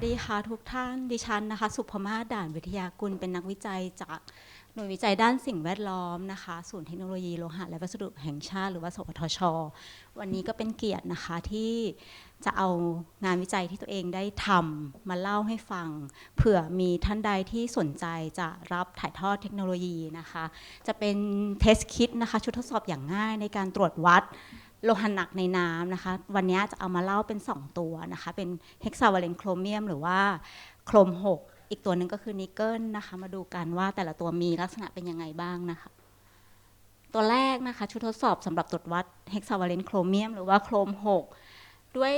วัสดีค่ะทุกท่านดิฉันนะคะ สุภมาศด่านวิทยากุลเป็นนักวิจัยจากหน่วยวิจัยด้านสิ่งแวดล้อมนะคะ ศูนย์เทคโนโลยีโลหะและวัสดุแห่งชาติหรือว่าสวทช วันนี้ก็เป็นเกียรตินะคะที่จะเอางานวิจัยที่ตัวเองได้ทำมาเล่าให้ฟัง เผื่อมีท่านใดที่สนใจจะรับถ่ายทอดเทคโนโลยีนะคะ จะเป็นเทสคิดนะคะ ชุดทดสอบอย่างง่ายในการตรวจวัด โลหะหนักในน้ำนะคะ วันนี้จะเอามาเล่าเป็น 2 ตัวนะคะ เป็นเฮกซาวาเลนโครเมียม หรือว่าโครม 6 อีกตัวหนึ่งก็คือนิกเกิลนะคะ มาดูกันว่าแต่ละตัวมีลักษณะเป็นยังไงบ้างนะคะ ตัวแรกนะคะ ชุดทดสอบสำหรับตรวจวัดเฮกซาวาเลนโครเมียม หรือว่าโครม 6 ด้วย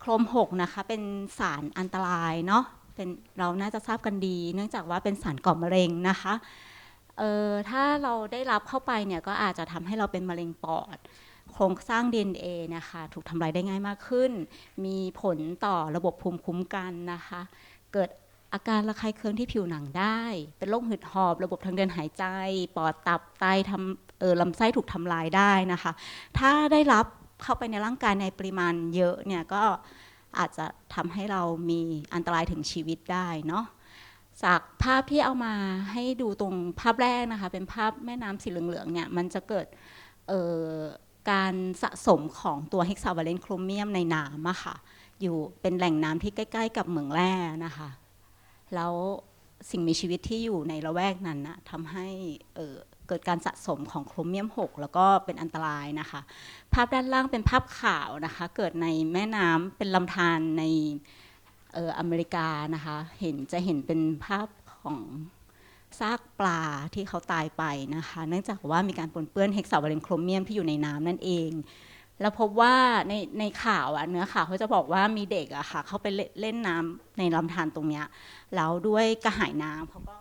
โครม 6 นะคะ เป็นสารอันตรายเนาะเป็นเราน่าจะทราบกันดี เนื่องจากว่าเป็นสารก่อมะเร็งนะคะเออถ้าเราได้รับเข้าไปเนี่ยก็อาจจะทำให้เราเป็นมะเร็งปอด โครงสร้าง DNA นะคะถูกทำลายได้ง่ายมากขึ้น มีผลต่อระบบภูมิคุ้มกันนะคะ เกิดอาการระคายเคืองที่ผิวหนังได้ เป็นโรคหืดหอบ ระบบทางเดินหายใจ ปอดตับไตทำเออลำไส้ถูกทำลายได้นะคะ ถ้าได้รับเข้าไปในร่างกายในปริมาณเยอะเนี่ยก็อาจจะทำให้เรามีอันตรายถึงชีวิตได้เนาะจากภาพที่เอามาให้ดูตรงภาพแรกนะคะ เป็นภาพแม่น้ำสีเหลืองๆเนี่ยมันจะเกิดเออ การสะสมของตัวเฮกซาวาเลนโครเมียมในน้ำอะค่ะอยู่เป็นแหล่งน้ำที่ใกล้ ๆ กับเหมืองแร่นะคะ แล้วสิ่งมีชีวิตที่อยู่ในละแวกนั้นนะทำให้เออเกิดการสะสมของโครเมียม 6 แล้วก็เป็นอันตรายนะคะ ภาพด้านล่างเป็นภาพข่าวนะคะ เกิดในแม่น้ำเป็นลำธารในเอออเมริกานะคะ เห็นจะเห็นเป็นภาพของ ซากปลาที่เขาตายไปนะคะ เนื่องจากว่ามีการปนเปื้อนเฮกซาวาเลนโครเมียมที่อยู่ในน้ำนั่นเอง แล้วพบว่าในในข่าวอะเนื้อข่าวเขาจะบอกว่ามีเด็กอะค่ะเขาไปเล่นเลนน้ำในลำธารตรงเนี้ยแล้วด้วยกระหายน้ำเขาก็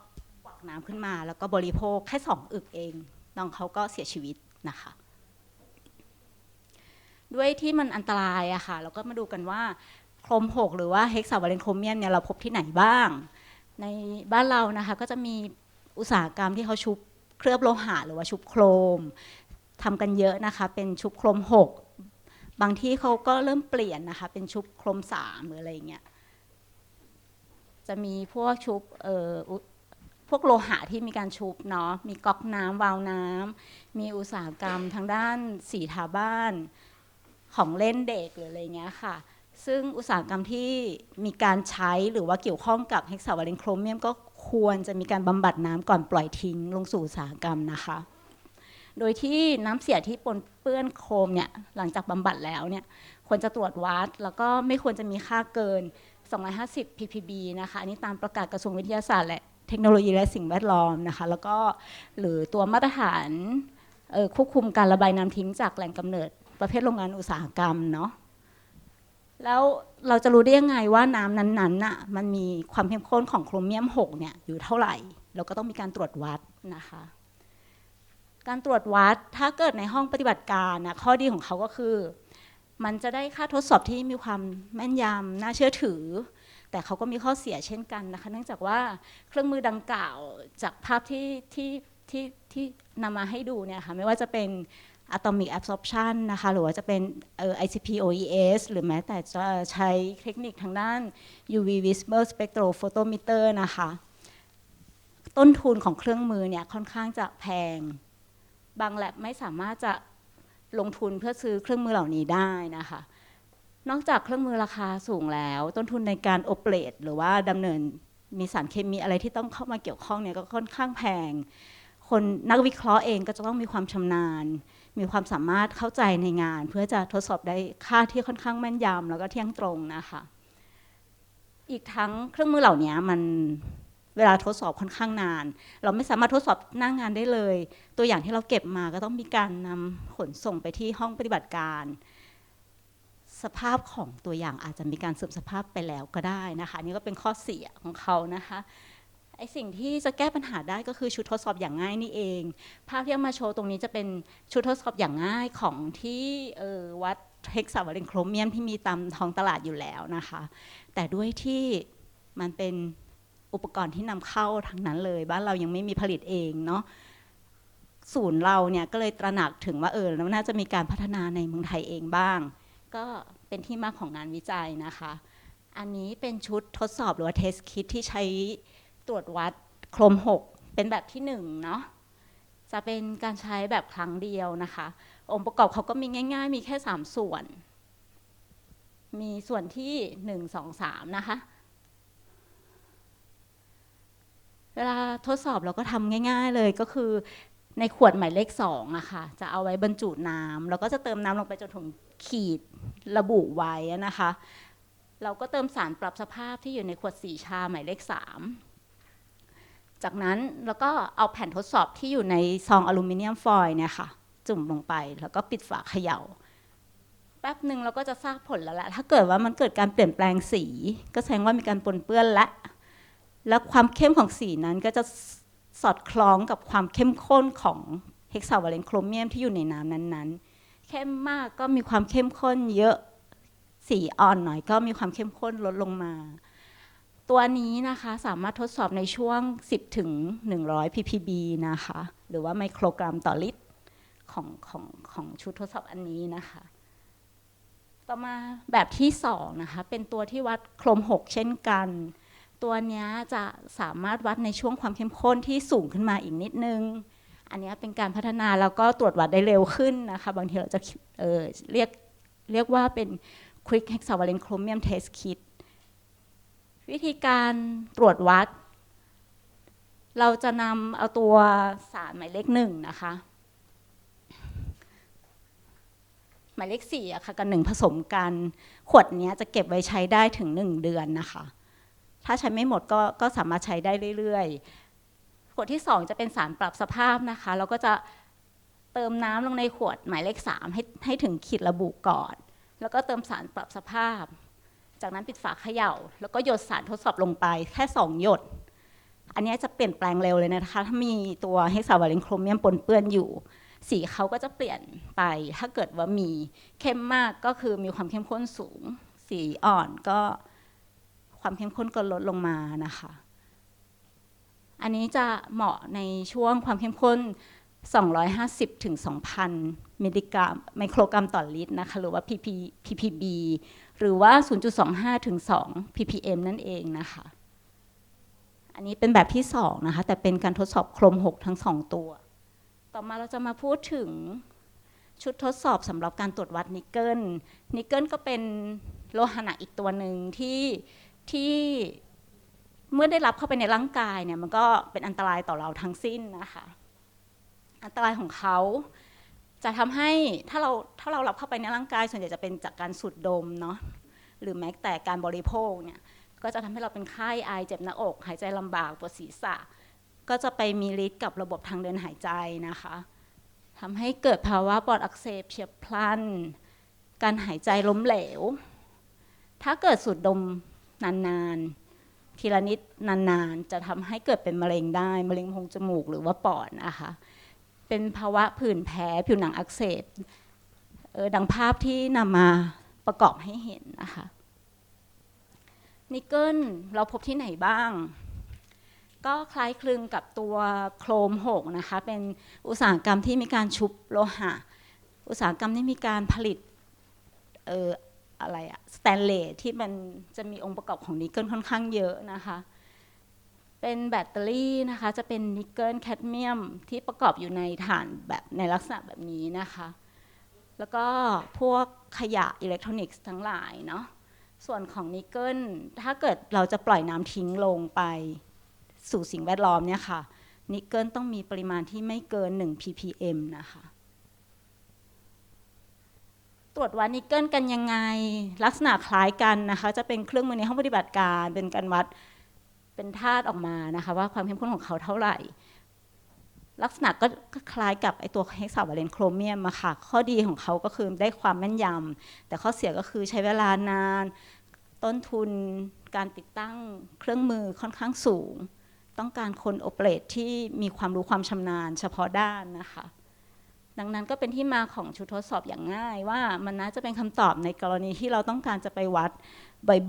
กวักน้ำขึ้นมา แล้วก็บริโภคแค่สองอึกเองน้องเขาก็เสียชีวิตนะคะด้วยที่มันอันตรายอะค่ะเราก็มาดูกันว่าโครม6หรือว่าเฮกซาวาเลนโครเมียมเนี่ยเราพบที่ไหนบ้าง ในบ้านเรานะคะก็จะมี อุตสาหกรรมที่เขาชุบเคลือบโลหะหรือว่าชุบโครมทำกันเยอะนะคะ เป็นชุบโครม 6 บางที่เขาก็เริ่มเปลี่ยนนะคะ เป็นชุบโครม3หรืออะไรเงี้ยจะมีพวกชุบเอ่อพวกโลหะที่มีการชุบเนาะมีก๊อกน้ำวาวน้ำมีอุตสาหกรรมทางด้านสีทาบ้านของเล่นเด็กหรืออะไรเงี้ยค่ะ ซึ่งอุตสาหกรรมที่มีการใช้หรือว่าเกี่ยวข้องกับเฮกซาวาเลนโครเมียมก็ ควรจะมีการบำบัดน้ำก่อนปล่อยทิ้งลงสู่อุตสาหกรรมนะคะ โดยที่น้ำเสียที่ปนเปื้อนโครมเนี่ยหลังจากบำบัดแล้วเนี่ยควรจะตรวจวัด แล้วก็ไม่ควรจะมีค่าเกิน 250 ppb นะคะอันนี้ตามประกาศกระทรวงวิทยาศาสตร์และเทคโนโลยีและสิ่งแวดล้อมนะคะ แล้วก็หรือตัวมาตรฐานควบคุมการระบายน้ำทิ้งจากแหล่งกำเนิดประเภทโรงงานอุตสาหกรรมเนาะ แล้วเราจะรู้ได้ยังไงว่าน้ำนั้นๆน่ะมันมีความเข้มข้นของโครเมียม6เนี่ยอยู่เท่าไหร่ เราก็ต้องมีการตรวจวัดนะคะ การตรวจวัดถ้าเกิดในห้องปฏิบัติการนะข้อดีของเขาก็คือ มันจะได้ค่าทดสอบที่มีความแม่นยำน่าเชื่อถือ แต่เขาก็มีข้อเสียเช่นกันนะคะ เนื่องจากว่าเครื่องมือดังกล่าวจากภาพที่ที่ที่ที่นำมาให้ดูเนี่ยค่ะไม่ว่าจะเป็น atomic absorption นะคะหรือว่าจะเป็นเอ่อ ICP OES หรือแม้แต่จะใช้เทคนิคทางด้าน UV visible spectrophotometer นะคะ ต้นทุนของเครื่องมือเนี่ยค่อนข้างจะแพง บางแลบไม่สามารถจะลงทุนเพื่อซื้อเครื่องมือเหล่านี้ได้นะคะ นอกจากเครื่องมือราคาสูงแล้ว ต้นทุนในการโอเปเรตหรือว่าดำเนินมีสารเคมีอะไรที่ต้องเข้ามาเกี่ยวข้องเนี่ยก็ค่อนข้างแพง คนนักวิเคราะห์เองก็จะต้องมีความชำนาญ มีความสามารถเข้าใจในงาน เพื่อจะทดสอบได้ค่าที่ค่อนข้างแม่นยำแล้วก็เที่ยงตรงนะคะ อีกทั้งเครื่องมือเหล่านี้มันเวลาทดสอบค่อนข้างนาน เราไม่สามารถทดสอบหน้างงานได้เลย ตัวอย่างที่เราเก็บมาก็ต้องมีการนำขนส่งไปที่ห้องปฏิบัติการ สภาพของตัวอย่างอาจจะมีการเสื่อมสภาพไปแล้วก็ได้นะคะ นี่ก็เป็นข้อเสียของเขานะคะ ไอสิ่งที่จะแก้ปัญหาได้ก็คือชุดทดสอบอย่างง่ายนี่เอง ภาพที่เอามาโชว์ตรงนี้จะเป็นชุดทดสอบอย่างง่ายของที่ออวัดเฮกซาวาเลนโครเมียมที่มีตามท้องตลาดอยู่แล้วนะคะ แต่ด้วยที่มันเป็นอุปกรณ์ที่นำเข้าทั้งนั้นเลย บ้านเรายังไม่มีผลิตเองเนาะศูนย์เราเนี่ยก็เลยตระหนักถึงว่าเออแล้วน่าจะมีการพัฒนาในเมืองไทยเองบ้าง ก็เป็นที่มาของงานวิจัยนะคะ อันนี้เป็นชุดทดสอบหรือว่าเทสคิดที่ใช้ ตรวจวัดโครม 6 เป็นแบบที่หนึ่งเนาะจะเป็นการใช้แบบครั้งเดียวนะคะ องค์ประกอบเขาก็มีง่ายๆ มีแค่ 3 ส่วน มีส่วนที่ 1 2 3 นะคะ เวลาทดสอบเราก็ทำง่ายๆเลยก็คือในขวดหมายเลข2อะค่ะ จะเอาไว้บรรจุน้ำแล้วก็จะเติมน้ำลงไปจนถึงขีดระบุไว้นะคะ เราก็เติมสารปรับสภาพที่อยู่ในขวดสีชาหมายเลข3 จากนั้นแล้วก็เอาแผ่นทดสอบที่อยู่ในซองอลูมิเนียมฟอยล์เนี่ยค่ะ จุ่มลงไปแล้วก็ปิดฝาเขยา่าแป๊บหนึ่งเราก็จะทราบผลแล้วแหละถ้าเกิดว่ามันเกิดการเปลี่ยนแปลงสี ก็แสดงว่ามีการปนเปื้อนและแล้วความเข้มของสีนั้นก็จะสอดคล้องกับความเข้มข้นของเฮกซาวาเลนโครเมียมที่อยู่ในน้ำนั้นๆ เข้มมากก็มีความเข้มข้นเยอะสีอ่อนหน่อยก็มีความเข้มข้นลดลงมา ตัวนี้นะคะสามารถทดสอบในช่วง 10 ถึง 100 ppb นะคะ หรือว่าไมโครกรัมต่อลิตรของของของชุดทดสอบอันนี้นะคะ ต่อมาแบบที่ 2 นะคะ เป็นตัวที่วัดโครม 6 เช่นกัน ตัวนี้จะสามารถวัดในช่วงความเข้มข้นที่สูงขึ้นมาอีกนิดนึง อันนี้เป็นการพัฒนาแล้วก็ตรวจวัดได้เร็วขึ้นนะคะ บางทีเราจะเออเรียกเรียกว่าเป็น Quick Hexavalent Chromium Test Kit วิธีการตรวจวัด เราจะนำเอาตัวสารหมายเลขหนึ่งนะคะ หมายเลขสี่อะค่ะกับหนึ่งผสมกัน ขวดนี้จะเก็บไว้ใช้ได้ถึงหนึ่งเดือนนะคะ ถ้าใช้ไม่หมดก็ก็สามารถใช้ได้เรื่อยๆ ขวดที่สองจะเป็นสารปรับสภาพนะคะ เราก็จะเติมน้ำลงในขวดหมายเลขสามให้ให้ถึงขีดระบุก่อน แล้วก็เติมสารปรับสภาพ จากนั้นปิดฝาเขย่า แล้วก็หยดสารทดสอบลงไปแค่สองหยด อันนี้จะเปลี่ยนแปลงเร็วเลยนะคะ ถ้ามีตัวเฮกซาวาเลนโครเมียมปนเปื้อนอยู่ สีเขาก็จะเปลี่ยนไป ถ้าเกิดว่ามีเข้มมากก็คือมีความเข้มข้นสูง สีอ่อนก็ความเข้มข้นก็ลดลงมานะคะ อันนี้จะเหมาะในช่วงความเข้มข้น 250ถึง2,000มิลลิกรัมไมโครกรัมต่อลิตรนะคะหรือว่า pp ppb หรือว่า 0.25 ถึง 2 ppm นั่นเองนะคะ อันนี้เป็นแบบที่ 2 นะคะ แต่เป็นการทดสอบโครม 6 ทั้ง 2 ตัว ต่อมาเราจะมาพูดถึงชุดทดสอบสำหรับการตรวจวัดนิกเกิล นิกเกิลก็เป็นโลหะหนักอีกตัวหนึ่งที่ที่เมื่อได้รับเข้าไปในร่างกายเนี่ยมันก็เป็นอันตรายต่อเราทั้งสิ้นนะคะ อันตรายของเขา จะทำให้ถ้าเราถ้าเรารับเข้าไปในร่างกาย ส่วนใหญ่จะเป็นจากการสูดดมเนาะหรือแม้แต่การบริโภคเนี่ยก็จะทำให้เราเป็นไข้ไอเจ็บหน้าอก หายใจลำบากปวดศีรษะ ก็จะไปมีฤทธิ์กับระบบทางเดินหายใจนะคะทำให้เกิดภาวะปอดอักเสบเฉียบพลัน การหายใจล้มเหลว ถ้าเกิดสูดดมนานๆทีละนิดนานๆ จะทำให้เกิดเป็นมะเร็งได้มะเร็งโพรงจมูกหรือว่าปอดนะคะ เป็นภาวะผื่นแพ้ผิวหนังอักเสบเออดังภาพที่นำมาประกอบให้เห็นนะคะนิกเกิลเราพบที่ไหนบ้าง ก็คล้ายคลึงกับตัวโครมหกนะคะ เป็นอุตสาหกรรมที่มีการชุบโลหะ อุตสาหกรรมที่มีการผลิตเอออะไรอะสแตนเลสที่มันจะมีองค์ประกอบของนิกเกิลค่อนข้างเยอะนะคะ เป็นแบตเตอรี่นะคะจะเป็นนิกเกิลแคดเมียมที่ประกอบอยู่ในฐานแบบในลักษณะแบบนี้นะคะ แล้วก็พวกขยะอิเล็กทรอนิกส์ทั้งหลายเนาะส่วนของนิกเกิลถ้าเกิดเราจะปล่อยน้ำทิ้งลงไปสู่สิ่งแวดล้อมเนี่ยค่ะนิกเกิลต้องมีปริมาณที่ไม่เกิน 1 ppm นะคะ ตรวจวัดนิกเกิลกันยังไง ลักษณะคล้ายกันนะคะ จะเป็นเครื่องมือในห้องปฏิบัติการ เป็นการวัด เป็นธาตุออกมานะคะ ว่าความเข้มข้นของเขาเท่าไหร่ ลักษณะก็คล้ายกับไอตัวเฮกซาวาเลนโครเมียมอะค่ะ ข้อดีของเขาก็คือได้ความแม่นยำแต่ข้อเสียก็คือใช้เวลานาน ต้นทุนการติดตั้งเครื่องมือค่อนข้างสูง ต้องการคนโอเปเรตที่มีความรู้ความชำนาญเฉพาะด้านนะคะ ดังนั้นก็เป็นที่มาของชุดทดสอบอย่างง่ายว่ามันน่าจะเป็นคำตอบในกรณีที่เราต้องการจะไปวัด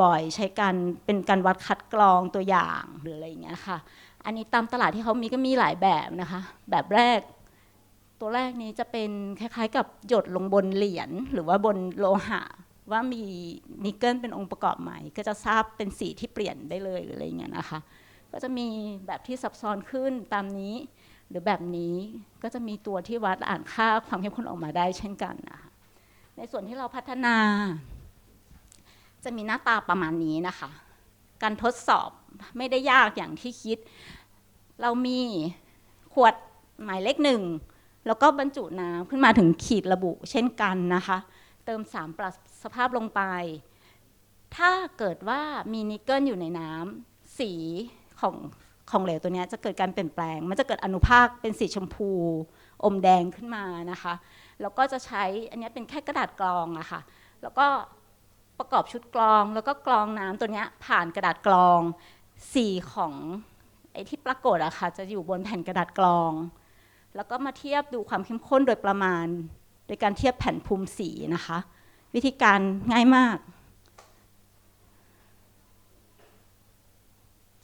บ่อยๆ ใช้การเป็นการวัดคัดกรองตัวอย่างหรืออะไรอย่างเงี้ยค่ะ อันนี้ตามตลาดที่เขามีก็มีหลายแบบนะคะ แบบแรก ตัวแรกนี้จะเป็นคล้ายๆ กับหยดลงบนเหรียญหรือว่าบนโลหะ ว่ามีนิกเกิลเป็นองค์ประกอบไหมก็จะทราบเป็นสีที่เปลี่ยนได้เลยหรืออะไรเงี้ยนะคะ ก็จะมีแบบที่ซับซ้อนขึ้นตามนี้ หรือแบบนี้ก็จะมีตัวที่วัดอ่านค่าความเข้มข้นออกมาได้เช่นกันนะคะในส่วนที่เราพัฒนา จะมีหน้าตาประมาณนี้นะคะ การทดสอบไม่ได้ยากอย่างที่คิด เรามีขวดหมายเลขหนึ่ง แล้วก็บรรจุน้ำขึ้นมาถึงขีดระบุเช่นกันนะคะ เติมสารปรับสภาพลงไป ถ้าเกิดว่ามีนิกเกิลอยู่ในน้ำสีของ ของเหลวตัวนี้จะเกิดการเปลี่ยนแปลง มันจะเกิดอนุภาคเป็นสีชมพู อมแดงขึ้นมานะคะ แล้วก็จะใช้อันนี้เป็นแค่กระดาษกรองอะค่ะ แล้วก็ประกอบชุดกรอง แล้วก็กรองน้ำตัวนี้ผ่านกระดาษกรอง สีของไอ้ที่ปรากฏอะค่ะจะอยู่บนแผ่นกระดาษกรอง แล้วก็มาเทียบดูความเข้มข้นโดยประมาณ โดยการเทียบแผ่นภูมิสีนะคะ วิธีการง่ายมาก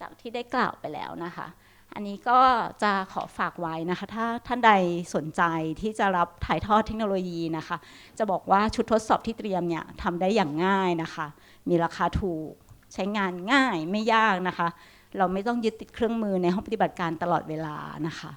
จากที่ได้กล่าวไปแล้วนะคะ อันนี้ก็จะขอฝากไว้นะคะ ถ้าท่านใดสนใจที่จะรับถ่ายทอดเทคโนโลยีนะคะ จะบอกว่าชุดทดสอบที่เตรียมเนี่ยทำได้อย่างง่ายนะคะ มีราคาถูกใช้งานง่ายไม่ยากนะคะ เราไม่ต้องยึดติดเครื่องมือในห้องปฏิบัติการตลอดเวลานะคะ